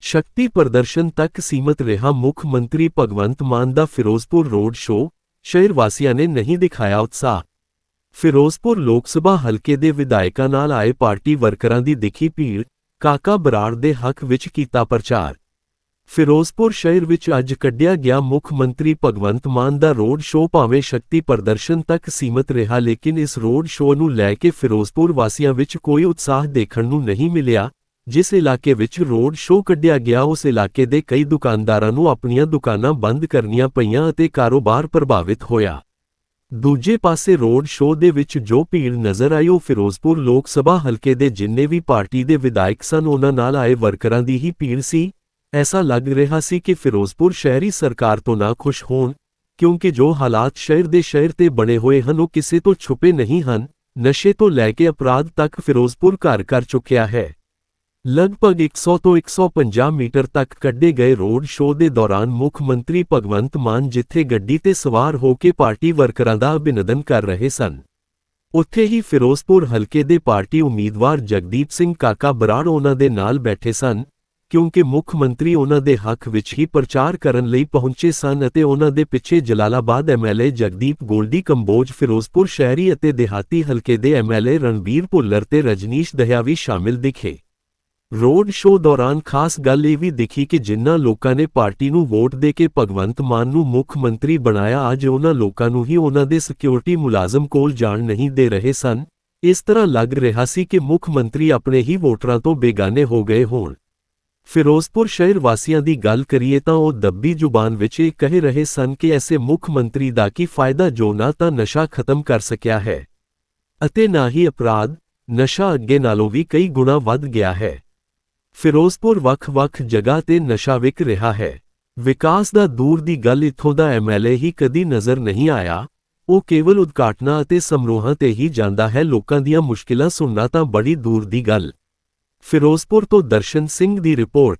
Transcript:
ਸ਼ਕਤੀ ਪ੍ਰਦਰਸ਼ਨ ਤੱਕ ਸੀਮਤ ਰਿਹਾ ਮੁੱਖ ਮੰਤਰੀ ਭਗਵੰਤ ਮਾਨ ਦਾ ਫਿਰੋਜ਼ਪੁਰ ਰੋਡ ਸ਼ੋਅ, ਸ਼ਹਿਰ ਵਾਸੀਆਂ ਨੇ ਨਹੀਂ ਦਿਖਾਇਆ ਉਤਸ਼ਾਹ। ਫਿਰੋਜ਼ਪੁਰ ਲੋਕ ਸਭਾ ਹਲਕੇ ਦੇ ਵਿਧਾਇਕਾਂ ਨਾਲ ਆਏ ਪਾਰਟੀ ਵਰਕਰਾਂ ਦੀ ਦਿਖੀ ਭੀੜ, ਕਾਕਾ ਬਰਾੜ ਦੇ ਹੱਕ ਵਿੱਚ ਕੀਤਾ ਪ੍ਰਚਾਰ। ਫਿਰੋਜ਼ਪੁਰ ਸ਼ਹਿਰ ਵਿੱਚ ਅੱਜ ਕੱਢਿਆ ਗਿਆ ਮੁੱਖ ਮੰਤਰੀ ਭਗਵੰਤ ਮਾਨ ਦਾ ਰੋਡ ਸ਼ੋਅ ਭਾਵੇਂ ਸ਼ਕਤੀ ਪ੍ਰਦਰਸ਼ਨ ਤੱਕ ਸੀਮਤ ਰਿਹਾ ਲੇਕਿਨ ਇਸ ਰੋਡ ਸ਼ੋਅ ਨੂੰ ਲੈ ਕੇ ਫਿਰੋਜ਼ਪੁਰ ਵਾਸੀਆਂ ਵਿੱਚ ਕੋਈ ਉਤਸ਼ਾਹ ਦੇਖਣ ਨੂੰ ਨਹੀਂ ਮਿਲਿਆ। ਜਿਸ ਇਲਾਕੇ ਵਿੱਚ ਰੋਡ ਸ਼ੋਅ ਕੱਢਿਆ ਗਿਆ, ਉਸ ਇਲਾਕੇ ਦੇ ਕਈ ਦੁਕਾਨਦਾਰਾਂ ਨੂੰ ਆਪਣੀਆਂ ਦੁਕਾਨਾਂ ਬੰਦ ਕਰਨੀਆਂ ਪਈਆਂ ਅਤੇ ਕਾਰੋਬਾਰ ਪ੍ਰਭਾਵਿਤ ਹੋਇਆ। ਦੂਜੇ ਪਾਸੇ ਰੋਡ ਸ਼ੋਅ ਦੇ ਵਿੱਚ ਜੋ ਭੀੜ ਨਜ਼ਰ ਆਈ, ਉਹ ਫਿਰੋਜ਼ਪੁਰ ਲੋਕ ਸਭਾ ਹਲਕੇ ਦੇ ਜਿੰਨੇ ਵੀ ਪਾਰਟੀ ਦੇ ਵਿਧਾਇਕ ਸਨ, ਉਹਨਾਂ ਨਾਲ ਆਏ ਵਰਕਰਾਂ ਦੀ ਹੀ ਭੀੜ ਸੀ। ਐਸਾ ਲੱਗ ਰਿਹਾ ਸੀ ਕਿ ਫਿਰੋਜ਼ਪੁਰ ਸ਼ਹਿਰੀ ਸਰਕਾਰ ਤੋਂ ਨਾ ਖੁਸ਼ ਹੋਣ ਕਿਉਂਕਿ ਜੋ ਹਾਲਾਤ ਸ਼ਹਿਰ ਦੇ ਸ਼ਹਿਰ ਤੇ ਬਣੇ ਹੋਏ ਹਨ ਉਹ ਕਿਸੇ ਤੋਂ ਛੁਪੇ ਨਹੀਂ ਹਨ ਨਸ਼ੇ ਤੋਂ ਲੈ ਕੇ ਅਪਰਾਧ ਤੱਕ ਫਿਰੋਜ਼ਪੁਰ ਘਰ ਕਰ ਚੁੱਕਿਆ ਹੈ ਲਗਭਗ 100 ਤੋਂ 150 ਮੀਟਰ ਤੱਕ ਕੱਢੇ ਗਏ ਰੋਡ ਸ਼ੋਅ ਦੇ ਦੌਰਾਨ ਮੁੱਖ ਮੰਤਰੀ ਭਗਵੰਤ ਮਾਨ ਜਿੱਥੇ ਗੱਡੀ ਤੇ ਸਵਾਰ ਹੋ ਕੇ ਪਾਰਟੀ ਵਰਕਰਾਂ ਦਾ ਅਭਿਨੰਦਨ ਕਰ ਰਹੇ ਸਨ ਉੱਥੇ ਹੀ ਫਿਰੋਜ਼ਪੁਰ ਹਲਕੇ ਦੇ ਪਾਰਟੀ ਉਮੀਦਵਾਰ ਜਗਦੀਪ ਸਿੰਘ ਕਾਕਾ ਬਰਾੜ ਉਹਨਾਂ ਦੇ ਨਾਲ ਬੈਠੇ ਸਨ ਕਿਉਂਕਿ ਮੁੱਖ ਮੰਤਰੀ ਉਹਨਾਂ ਦੇ ਹੱਕ ਵਿੱਚ ਹੀ ਪ੍ਰਚਾਰ ਕਰਨ ਲਈ ਪਹੁੰਚੇ ਸਨ ਅਤੇ ਉਹਨਾਂ ਦੇ ਪਿੱਛੇ ਜਲਾਲਾਬਾਦ ਐਮਐਲਏ ਜਗਦੀਪ ਗੋਲਡੀ, ਕੰਬੋਜ, ਫਿਰੋਜ਼ਪੁਰ ਸ਼ਹਿਰੀ ਅਤੇ ਦਿਹਾਤੀ ਹਲਕੇ ਦੇ ਐਮਐਲਏ ਰਣਬੀਰ ਭੁੱਲਰ ਤੇ ਰਜਨੀਸ਼ ਦਹਿਆ ਵੀ ਸ਼ਾਮਿਲ ਦਿਖੇ। ਰੋਡ ਸ਼ੋਅ ਦੌਰਾਨ ਖਾਸ ਗੱਲ ਇਹ ਵੀ ਦਿਖੀ ਕਿ ਜਿਨ੍ਹਾਂ ਲੋਕਾਂ ਨੇ ਪਾਰਟੀ ਨੂੰ ਵੋਟ ਦੇ ਕੇ ਭਗਵੰਤ ਮਾਨ ਨੂੰ ਮੁੱਖ ਮੰਤਰੀ ਬਣਾਇਆ, ਅੱਜ ਉਹਨਾਂ ਲੋਕਾਂ ਨੂੰ ਹੀ ਉਹਨਾਂ ਦੇ ਸਿਕਿਉਰਿਟੀ ਮੁਲਾਜ਼ਮ ਕੋਲ ਜਾਣ ਨਹੀਂ ਦੇ ਰਹੇ ਸਨ। ਇਸ ਤਰ੍ਹਾਂ ਲੱਗ ਰਿਹਾ ਸੀ ਕਿ ਮੁੱਖ ਮੰਤਰੀ ਆਪਣੇ ਹੀ ਵੋਟਰਾਂ ਤੋਂ ਬੇਗਾਨੇ ਹੋ ਗਏ ਹੋਣ। ਫਿਰੋਜ਼ਪੁਰ ਸ਼ਹਿਰ ਵਾਸੀਆਂ ਦੀ ਗੱਲ ਕਰੀਏ ਤਾਂ ਉਹ ਦੱਬੀ ਜ਼ੁਬਾਨ ਵਿੱਚ ਇਹ ਕਹਿ ਰਹੇ ਸਨ ਕਿ ਐਸੇ ਮੁੱਖ ਮੰਤਰੀ ਦਾ ਕੀ ਫਾਇਦਾ ਜੋ ਨਾ ਤਾਂ ਨਸ਼ਾ ਖਤਮ ਕਰ ਸਕਿਆ ਹੈ ਅਤੇ ਨਾ ਹੀ ਅਪਰਾਧ, ਨਸ਼ਾ ਅੱਗੇ ਨਾਲੋਂ ਵੀ ਕਈ ਗੁਣਾ ਵੱਧ ਗਿਆ ਹੈ। ਫਿਰੋਜ਼ਪੁਰ ਵੱਖ-ਵੱਖ ਜਗ੍ਹਾ ਤੇ ਨਸ਼ਾ ਵਿਕ ਰਿਹਾ ਹੈ। ਵਿਕਾਸ ਦਾ ਦੂਰ ਦੀ ਗੱਲ ਇੱਥੋਂ ਦਾ ਐਮਐਲਏ ਹੀ ਕਦੀ ਨਜ਼ਰ ਨਹੀਂ ਆਇਆ। ਉਹ ਕੇਵਲ ਉਦਘਾਟਨਾਂ ਅਤੇ ਸਮਰੋਹਾਂ ਤੇ ਹੀ ਜਾਂਦਾ ਹੈ। ਲੋਕਾਂ ਦੀਆਂ ਮੁਸ਼ਕਿਲਾਂ ਸੁਣਨਾ ਤਾਂ ਬੜੀ ਦੂਰ ਦੀ ਗੱਲ। ਫਿਰੋਜ਼ਪੁਰ ਤੋਂ ਦਰਸ਼ਨ ਸਿੰਘ ਦੀ ਰਿਪੋਰਟ।